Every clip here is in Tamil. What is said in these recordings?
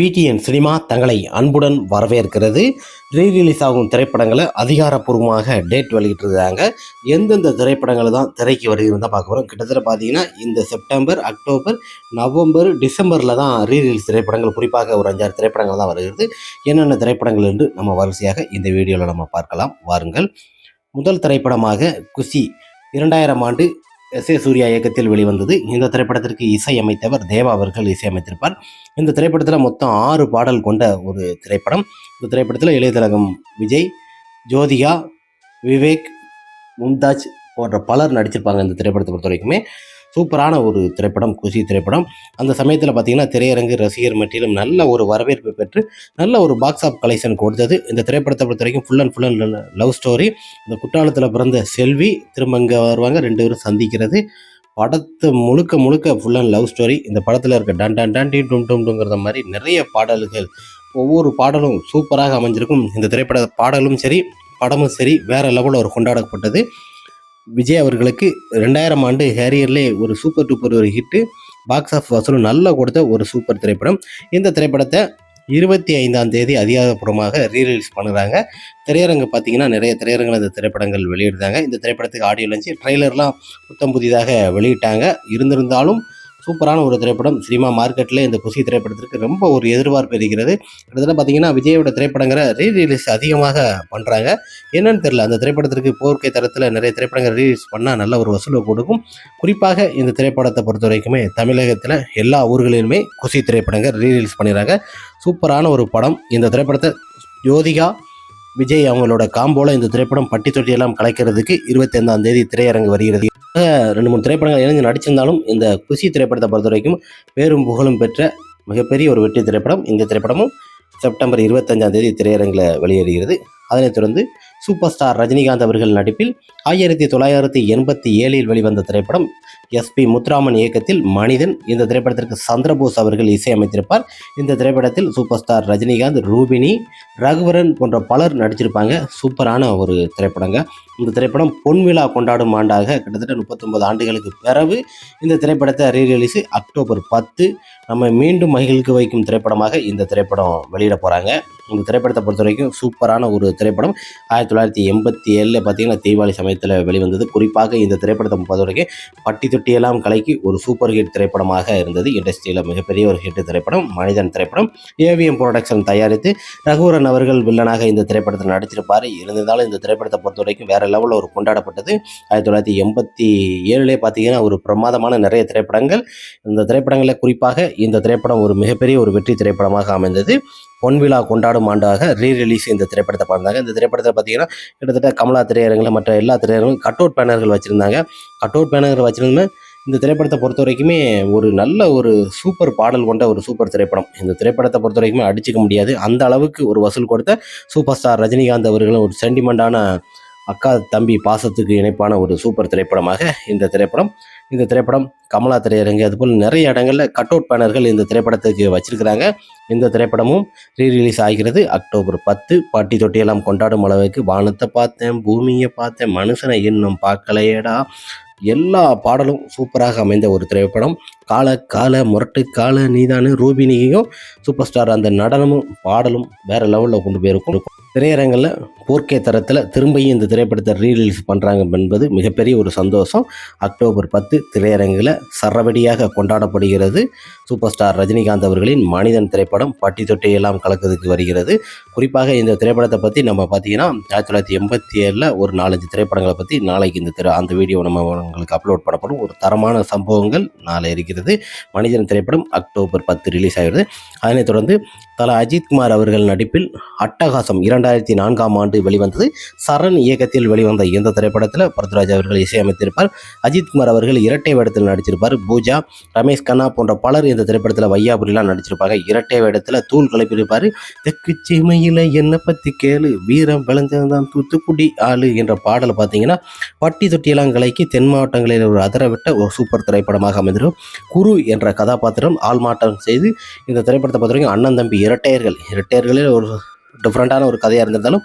பிடிஎன் சினிமா தங்களை அன்புடன் வரவேற்கிறது. ரீ ரிலீஸ் ஆகும் திரைப்படங்களை அதிகாரப்பூர்வமாக டேட் வெளியிட்டிருக்காங்க. எந்தெந்த திரைப்படங்கள் தான் திரைக்கு வருகிறது தான் பார்க்க போகிறோம் கிட்டத்தட்ட பார்த்தீங்கன்னா இந்த செப்டம்பர் அக்டோபர் நவம்பர் டிசம்பரில் தான் ரீ ரிலீஸ் திரைப்படங்கள் குறிப்பாக ஒரு அஞ்சாறு திரைப்படங்கள் தான் வருகிறது. என்னென்ன திரைப்படங்கள் என்று நம்ம வரிசையாக இந்த வீடியோவில் நம்ம பார்க்கலாம். வாருங்கள். முதல் திரைப்படமாக குஷி இரண்டாயிரம் ஆண்டு எஸ். ஏ. சூர்யா இயக்கத்தில் வெளிவந்தது. இந்த திரைப்படத்திற்கு இசையமைத்தவர் தேவா அவர்கள் இசையமைத்திருப்பார். இந்த திரைப்படத்தில் மொத்தம் ஆறு பாடல் கொண்ட ஒரு திரைப்படம். இந்த திரைப்படத்தில் இளையதிலகம் விஜய் ஜோதிகா விவேக் மும்தாஜ் போன்ற பலர் நடிச்சிருப்பாங்க இந்த திரைப்படத்தை பொறுத்த வரைக்குமே சூப்பரான ஒரு திரைப்படம் குஷி திரைப்படம். அந்த சமயத்தில் பார்த்தீங்கன்னா திரையரங்கு ரசிகர் மட்டிலும் நல்ல ஒரு வரவேற்பு பெற்று நல்ல ஒரு பாக்ஸ் ஆஃப் கலெக்ஷன் கொடுத்தது. இந்த திரைப்படத்தை பொறுத்த வரைக்கும் full and full and love story இந்த குற்றாலத்தில் பிறந்த செல்வி திரும்ப இங்கே வருவாங்க. ரெண்டு பேரும் சந்திக்கிறது. படத்தை முழுக்க முழுக்க ஃபுல் அண்ட் லவ் ஸ்டோரி இந்த படத்தில் இருக்க டன் டன் டன் டி டும் டும்ங்கிறத மாதிரி நிறைய பாடல்கள் ஒவ்வொரு பாடலும் சூப்பராக அமைஞ்சிருக்கும். இந்த திரைப்பட பாடலும் சரி படமும் சரி வேறு லெவலில் ஒரு கொண்டாடப்பட்டது. விஜய் அவர்களுக்கு ரெண்டாயிரம் ஆண்டு ஹேரியர்லே ஒரு சூப்பர் டூப்பர் ஒரு ஹிட்டு பாக்ஸ் ஆஃப் வசூலும் நல்லா கொடுத்த ஒரு சூப்பர் திரைப்படம். இந்த திரைப்படத்தை இருபத்தி ஐந்தாம் தேதி அதிகாரப்பூர்வமாக ரீரிலீஸ் பண்ணுறாங்க. திரையரங்கு பார்த்தீங்கன்னா நிறைய திரையரங்கில் இந்த திரைப்படங்கள் வெளியிடுறாங்க. இந்த திரைப்படத்துக்கு ஆடியோ லஞ்சு ட்ரெய்லர்லாம் புத்தம் புதிதாக வெளியிட்டாங்க. இருந்திருந்தாலும் சூப்பரான ஒரு திரைப்படம். சினிமா மார்க்கெட்டில் இந்த குசி திரைப்படத்திற்கு ரொம்ப ஒரு எதிர்பார்ப்பு இருக்கிறது. கிட்டத்தட்ட பார்த்தீங்கன்னா விஜயோட திரைப்படங்களை ரீ ரிலீஸ் அதிகமாக பண்ணுறாங்க என்னன்னு தெரியல. அந்த திரைப்படத்திற்கு போர்க்கை தரத்தில் நிறைய திரைப்படங்கள் ரீலீஸ் பண்ணால் நல்ல ஒரு வசூலை கொடுக்கும். குறிப்பாக இந்த திரைப்படத்தை பொறுத்த வரைக்குமே தமிழகத்தில் எல்லா ஊர்களிலுமே குசி திரைப்படங்கள் ரீலீஸ் பண்ணிடுறாங்க. சூப்பரான ஒரு படம். இந்த திரைப்படத்தை ஜோதிகா விஜய் அவங்களோட காம்போல இந்த திரைப்படம் பட்டி தொட்டியெல்லாம் கலைக்கிறதுக்கு இருபத்தைந்தாம் தேதி திரையரங்கு வருகிறது. ரெண்டு மூணு திரைப்படங்கள் இணைந்து நடிச்சிருந்தாலும் இந்த குசி திரைப்படத்தை பொறுத்த வரைக்கும் பேரும் புகழும் பெற்ற மிகப்பெரிய ஒரு வெற்றி திரைப்படம் இந்த திரைப்படமும் செப்டம்பர் இருபத்தஞ்சாம் தேதி திரையரங்கில் வெளியேறுகிறது. அதனைத் தொடர்ந்து சூப்பர் ஸ்டார் ரஜினிகாந்த் அவர்கள் நடிப்பில் ஆயிரத்தி தொள்ளாயிரத்தி எண்பத்தி ஏழில் வெளிவந்த திரைப்படம் எஸ்பி முத்துராமன் இயக்கத்தில் மனிதன். இந்த திரைப்படத்திற்கு சந்திரபோஸ் அவர்கள் இசையமைத்திருப்பார். இந்த திரைப்படத்தில் சூப்பர் ஸ்டார் ரஜினிகாந்த் ரூபினி ரகுவரன் போன்ற பலர் நடிச்சிருப்பாங்க. சூப்பரான ஒரு திரைப்படங்க. இந்த திரைப்படம் பொன்விழா கொண்டாடும் ஆண்டாக கிட்டத்தட்ட முப்பத்தொன்பது ஆண்டுகளுக்கு பிறகு இந்த திரைப்படத்தை ரீரிலீஸ் அக்டோபர் பத்து. நம்ம மீண்டும் மகிழ்க்கு வைக்கும் திரைப்படமாக இந்த திரைப்படம் வெளியிட போகிறாங்க இந்த திரைப்படத்தை பொறுத்த வரைக்கும் சூப்பரான ஒரு திரைப்படம். ஆயிரத்தி தொள்ளாயிரத்தி எண்பத்தி ஏழில் பார்த்தீங்கன்னா தீபாவளி சமயத்தில் வெளிவந்தது. குறிப்பாக இந்த திரைப்படத்தை பொறுத்த வரைக்கும் பட்டி தொட்டியெல்லாம் கலைக்கு ஒரு சூப்பர் ஹிட் திரைப்படமாக இருந்தது. இண்டஸ்ட்ரியில் மிகப்பெரிய ஒரு ஹிட் திரைப்படம் மனிதன் திரைப்படம். ஏவிஎம் ப்ரொடக்ஷன் தயாரித்து ரகுவரன் அவர்கள் வில்லனாக இந்த திரைப்படத்தில் நடிச்சிருப்பார் இருந்திருந்தாலும் இந்த திரைப்படத்தை பொறுத்த வரைக்கும் வேறு லெவலில் ஒரு கொண்டாடப்பட்டது. ஆயிரத்தி தொள்ளாயிரத்தி எண்பத்தி ஏழுலே பார்த்தீங்கன்னா ஒரு பிரமாதமான நிறைய திரைப்படங்கள். இந்த திரைப்படங்களில் குறிப்பாக இந்த திரைப்படம் ஒரு மிகப்பெரிய ஒரு வெற்றி திரைப்படமாக அமைந்தது. பொன்விழா கொண்டாடும் ஆண்டாக ரீ ரிலீஸ் இந்த திரைப்படத்தை பார்த்தாங்க. இந்த திரைப்படத்தை பார்த்தீங்கன்னா கிட்டத்தட்ட கமலா திரையரங்கில் மற்ற எல்லா திரையரங்களும் கட் அவுட் பேனர்கள் வச்சுருந்தாங்க. கட் அவுட் பேனர்கள் வச்சுருந்தோமே இந்த திரைப்படத்தை பொறுத்த வரைக்குமே ஒரு நல்ல ஒரு சூப்பர் பாடல் கொண்ட ஒரு சூப்பர் திரைப்படம். இந்த திரைப்படத்தை பொறுத்த வரைக்குமே அடிச்சுக்க முடியாது. அந்த அளவுக்கு ஒரு வசூல் கொடுத்த சூப்பர் ஸ்டார் ரஜினிகாந்த் அவர்களும் ஒரு சென்டிமெண்டான அக்கா தம்பி பாசத்துக்கு இணைப்பான ஒரு சூப்பர் திரைப்படமாக இந்த திரைப்படம். இந்த திரைப்படம் கமலா திரையரங்கு. அதுபோல் நிறைய இடங்களில் கட் அவுட் பேனர்கள் இந்த திரைப்படத்துக்கு வச்சிருக்கிறாங்க. இந்த திரைப்படமும் ரீ ரிலீஸ் ஆகிறது அக்டோபர் பத்து. பாட்டி தொட்டியெல்லாம் கொண்டாடும் அளவுக்கு வானத்தை பார்த்தேன் பூமியை பார்த்தேன் மனுஷனை இன்னும் பார்க்கலையேடா. எல்லா பாடலும் சூப்பராக அமைந்த ஒரு திரைப்படம். கால கால முரட்டு கால நீதானு ரூபினியும் சூப்பர் ஸ்டார் அந்த நடனமும் பாடலும் வேற லெவலில் கொண்டு போயிருக்கும் திரையரங்கில் போர்க்கே தரத்தில் திரும்பியும் இந்த திரைப்படத்தை ரீரிலீஸ் பண்ணுறாங்க என்பது மிகப்பெரிய ஒரு சந்தோஷம். அக்டோபர் பத்து திரையரங்கில் சரவடியாக கொண்டாடப்படுகிறது சூப்பர் ஸ்டார் ரஜினிகாந்த் அவர்களின் மனிதன் திரைப்படம். பட்டி தொட்டி எல்லாம் கலக்கிறதுக்கு வருகிறது. குறிப்பாக இந்த திரைப்படத்தை பற்றி நம்ம பார்த்தீங்கன்னா ஆயிரத்தி தொள்ளாயிரத்தி எண்பத்தி ஏழில் ஒரு நாலஞ்சு திரைப்படங்களை பற்றி நாளைக்கு இந்த திரை அந்த வீடியோ நம்ம உங்களுக்கு அப்லோட் பண்ணப்படும். ஒரு தரமான சம்பவங்கள் நாளை இருக்கிறது. மனிதன் திரைப்படம் அக்டோபர் பத்து ரிலீஸ் ஆகிறது. அதனைத் தொடர்ந்து தல அஜித்குமார் அவர்கள் நடிப்பில் அட்டகாசம் இரண்டாயிரத்தி நான்காம் ஆண்டு வெளிவந்தது. சரண் இயக்கத்தில் வெளிவந்த இந்த திரைப்படத்தில் பரத்ராஜ் அவர்கள் இசையமைத்திருப்பார். அஜித்குமார் அவர்கள் இரட்டை வேடத்தில் நடிச்சிருப்பார். பூஜா ரமேஷ் கண்ணா போன்ற பலர் இந்த திரைப்படத்தில் வையாபுரிலாம் நடிச்சிருப்பாங்க. இரட்டை வேடத்தில் தூள் கலப்பியிருப்பார். தெற்கு சீமையில் என்னை பற்றி கேளு. வீரம் விளைஞ்சதான் தூத்துக்குடி ஆளு என்ற பாடல் பார்த்தீங்கன்னா பட்டி தொட்டியெல்லாம் கலைக்கு தென் மாவட்டங்களில் ஒரு அதரவிட்ட ஒரு சூப்பர் திரைப்படமாக அமைந்திருக்கும். குரு என்ற கதாபாத்திரம் ஆள்மாட்டம் செய்து இந்த திரைப்படத்தை பொறுத்த வரைக்கும் அண்ணன் தம்பி இரட்டையர்கள். இரட்டையர்களில் ஒரு டிஃப்ரெண்ட்டான ஒரு கதையாக இருந்திருந்தாலும்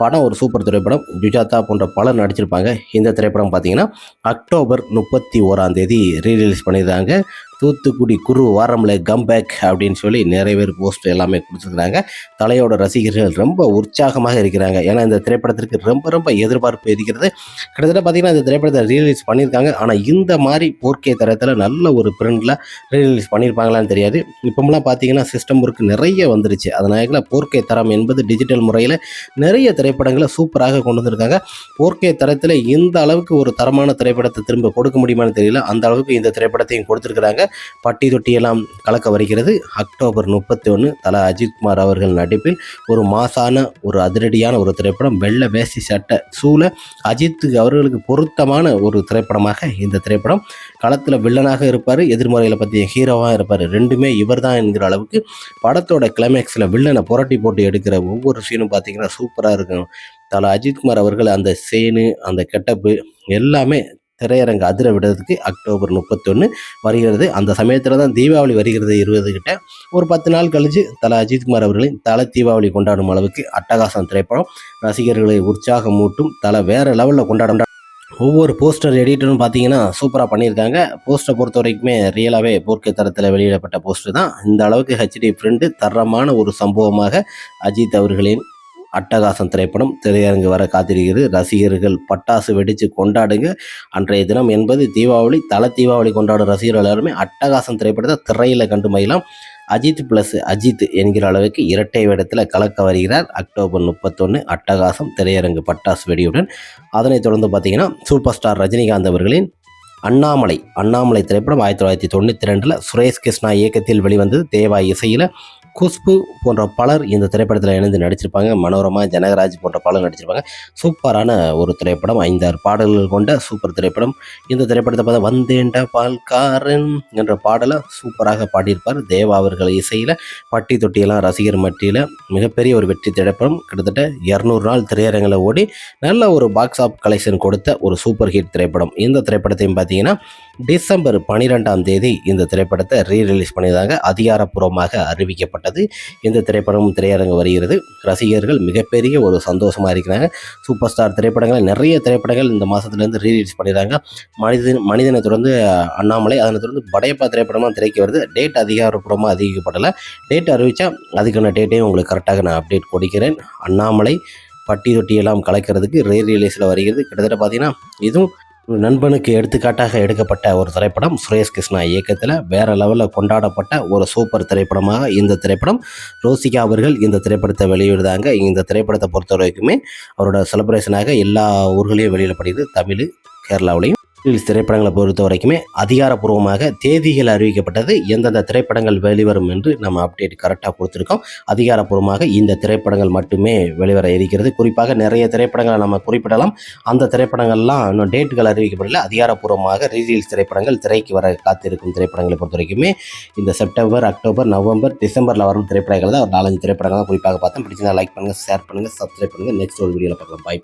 படம் ஒரு சூப்பர் திரைப்படம். ஜுஜாதா போன்ற பலர் நடிச்சிருப்பாங்க. இந்த திரைப்படம் பார்த்தீங்கன்னா அக்டோபர் முப்பத்தி ஓராம் தேதி ரீரிலீஸ் பண்ணியிருந்தாங்க தூத்துக்குடி குரு வாரம்ல கம்பேக் அப்படின்னு சொல்லி நிறைய பேர் போஸ்ட் எல்லாமே கொடுத்துருக்குறாங்க. தலையோட ரசிகர்கள் ரொம்ப உற்சாகமாக இருக்கிறாங்க. ஏன்னா இந்த திரைப்படத்திற்கு ரொம்ப ரொம்ப எதிர்பார்ப்பு இருக்கிறது. கிட்டத்தட்ட பார்த்தீங்கன்னா இந்த திரைப்படத்தை ரீலீஸ் பண்ணியிருக்காங்க. ஆனால் இந்த மாதிரி போர்க்கே தரத்தில் நல்ல ஒரு பிரிண்டில் ரீலீஸ் பண்ணியிருப்பாங்களான்னு தெரியாது. இப்போமெல்லாம் பார்த்தீங்கன்னா சிஸ்டம் ஒர்க் நிறைய வந்துருச்சு. அதனால போர்க்கே தரம் என்பது டிஜிட்டல் முறையில் நிறைய திரைப்படங்களை சூப்பராக கொண்டு வந்திருக்காங்க. போர்க்கே தரத்தில் இந்த அளவுக்கு ஒரு தரமான திரைப்படத்தை திரும்ப கொடுக்க முடியுமான்னு தெரியல. அந்த அளவுக்கு இந்த திரைப்படத்தையும் கொடுத்துருக்குறாங்க. பட்டி தொட்டியெல்லாம் கலக்க வருகிறது. அக்டோபர் முப்பத்தி ஒன்று தலா அஜித்குமார் அவர்கள் நடிப்பில் ஒரு மாசான ஒரு அதிரடியான ஒரு திரைப்படம் வெள்ளை வேசி சட்டை சூழ அஜித் அவர்களுக்கு பொருத்தமான ஒரு திரைப்படமாக இந்த திரைப்படம். களத்தில் வில்லனாக இருப்பார் எதிர்மறையில் பற்றிய ஹீரோவாக இருப்பார். ரெண்டுமே இவர் தான் என்கிற அளவுக்கு படத்தோட கிளைமேக்ஸில் வில்லனை புரட்டி போட்டு எடுக்கிற ஒவ்வொரு சீனும் பார்த்தீங்கன்னா சூப்பராக இருக்கும். தல அஜித்குமார் அவர்கள் அந்த சேனு அந்த கெட்டப்பு எல்லாமே திரையரங்கு அதிர விடுறதுக்கு அக்டோபர் முப்பத்தொன்று வருகிறது. அந்த சமயத்தில் தான் தீபாவளி வருகிறது இருபது கிட்ட. ஒரு பத்து நாள் கழிச்சு தலை அஜித்குமார் அவர்களின் தலை தீபாவளி கொண்டாடும் அளவுக்கு அட்டகாசம் திரைப்படம். ரசிகர்களை உற்சாகம் மூட்டும் தலை வேற லெவலில் கொண்டாடும். ஒவ்வொரு போஸ்டர் எடிட்டரும் பார்த்தீங்கன்னா சூப்பராக பண்ணியிருக்காங்க. போஸ்டரை பொறுத்த வரைக்குமே ரியலாகவே போர்க்கை தரத்தில் வெளியிடப்பட்ட போஸ்டர் தான். இந்த அளவுக்கு ஹெச்டி ஃப்ரெண்டு தரமான ஒரு சம்பவமாக அஜித் அவர்களின் அட்டகாசம் திரைப்படம் திரையரங்கு வர காத்திருக்கிறது. ரசிகர்கள் பட்டாசு வெடித்து கொண்டாடுங்க. அன்றைய தினம் என்பது தீபாவளி தல தீபாவளி கொண்டாடும் ரசிகர்கள் எல்லாருமே அட்டகாசம் திரைப்படத்தை திரையில் கண்டு மயிலாம் அஜித் ப்ளஸ் அஜித் என்கிற அளவுக்கு இரட்டை வேடத்தில் கலக்க வருகிறார். அக்டோபர் முப்பத்தொன்று அட்டகாசம் திரையரங்கு பட்டாசு வெடியுடன். அதனைத் தொடர்ந்து பார்த்தீங்கன்னா சூப்பர் ஸ்டார் ரஜினிகாந்த் அவர்களின் அண்ணாமலை அண்ணாமலை திரைப்படம் ஆயிரத்தி தொள்ளாயிரத்தி தொண்ணூற்றி ரெண்டில் சுரேஷ் கிருஷ்ணா இயக்கத்தில் வெளிவந்தது. தேவா இசையில் குஷ்பு போன்ற பலர் இந்த திரைப்படத்தில் இணைந்து நடிச்சிருப்பாங்க. மனோரமா ஜனகராஜ் போன்ற பலர் நடிச்சிருப்பாங்க. சூப்பரான ஒரு திரைப்படம் ஐந்தாறு பாடல்கள் கொண்ட சூப்பர் திரைப்படம். இந்த திரைப்படத்தை பார்த்தா வந்தேண்ட பால்காரன் என்ற பாடலை சூப்பராக பாடியிருப்பார். தேவா அவர்கள் இசையில் பட்டி தொட்டியெல்லாம் ரசிகர் மட்டியில் மிகப்பெரிய ஒரு வெற்றி திரைப்படம். கிட்டத்தட்ட இரநூறு நாள் திரையரங்கில் ஓடி நல்ல ஒரு பாக்ஸ் ஆஃப் கலெக்ஷன் கொடுத்த ஒரு சூப்பர் ஹிட் திரைப்படம். இந்த திரைப்படத்தையும் பார்த்தீங்கன்னா டிசம்பர் பனிரெண்டாம் தேதி இந்த திரைப்படத்தை ரீ ரிலீஸ் பண்ணியிருந்தாங்க. அதிகாரப்பூர்வமாக அறிவிக்கப்பட்டது இந்த திரைப்படமும் திரையரங்கு வருகிறது. ரசிகர்கள் மிகப்பெரிய ஒரு சந்தோஷமாக இருக்கிறாங்க. சூப்பர் ஸ்டார் திரைப்படங்கள் நிறைய திரைப்படங்கள் இந்த மாதத்துலேருந்து ரீ பண்ணிடுறாங்க. மனிதன் மனிதனை தொடர்ந்து அண்ணாமலை அதனை தொடர்ந்து படையப்பா திரைப்படமாக திரைக்கு வருது. டேட் அதிகாரப்பூர்வமாக அதிகப்படலை டேட் அறிவித்தா அதுக்கான டேட்டையும் உங்களுக்கு கரெக்டாக நான் அப்டேட் கொடுக்கிறேன். அண்ணாமலை பட்டி தொட்டியெல்லாம் கலக்கிறதுக்கு ரே ரிலீஸில் வருகிறது. கிட்டத்தட்ட பார்த்தீங்கன்னா இதுவும் நண்பனுக்கு எடுத்துக்காட்டாக எடுக்கப்பட்ட ஒரு திரைப்படம் சுரேஷ் கிருஷ்ணா இயக்கத்தில் வேற லெவலில் கொண்டாடப்பட்ட ஒரு சூப்பர் திரைப்படமாக இந்த திரைப்படம் ரோசிகா அவர்கள் இந்த திரைப்படத்தை வெளியிடுதாங்க. இந்த திரைப்படத்தை பொறுத்த வரைக்குமே அவரோட செலிப்ரேஷனாக எல்லா ஊர்களையும் வெளியிடப்படுது தமிழ் கேரளாவிலையும். ரிலீஸ் திரைப்படங்களை பொறுத்த வரைக்குமே அதிகாரப்பூர்வமாக தேதிகள் அறிவிக்கப்பட்டது எந்தெந்த திரைப்படங்கள் வெளிவரும் என்று நம்ம அப்டேட் கரெக்டாக கொடுத்துருக்கோம். அதிகாரப்பூர்வமாக இந்த திரைப்படங்கள் மட்டுமே வெளிவர இருக்கிறது. குறிப்பாக நிறைய திரைப்படங்களை நம்ம குறிப்பிடலாம். அந்த திரைப்படங்கள்லாம் இன்னும் டேட்டுகள் அறிவிக்கப்படல. அதிகாரப்பூர்வமாக ரீசீல்ஸ் திரைப்படங்கள் திரைக்கு வர காத்திருக்கும் திரைப்படங்களை பொறுத்த வரைக்குமே இந்த செப்டம்பர் அக்டோபர் நவம்பர் டிசம்பரில் வரும் திரைப்படங்கள் தான். ஒரு நாலஞ்சு திரைப்படங்கள் தான் குறிப்பாக பார்த்தோம் பிடிச்சிருந்தா லைக் பண்ணுங்கள் ஷேர் பண்ணுங்கள் சப்ஸ்கிரைப் பண்ணுங்கள் நெக்ஸ்ட் ஒரு வீடியோவில் பார்க்கலாம். பாய்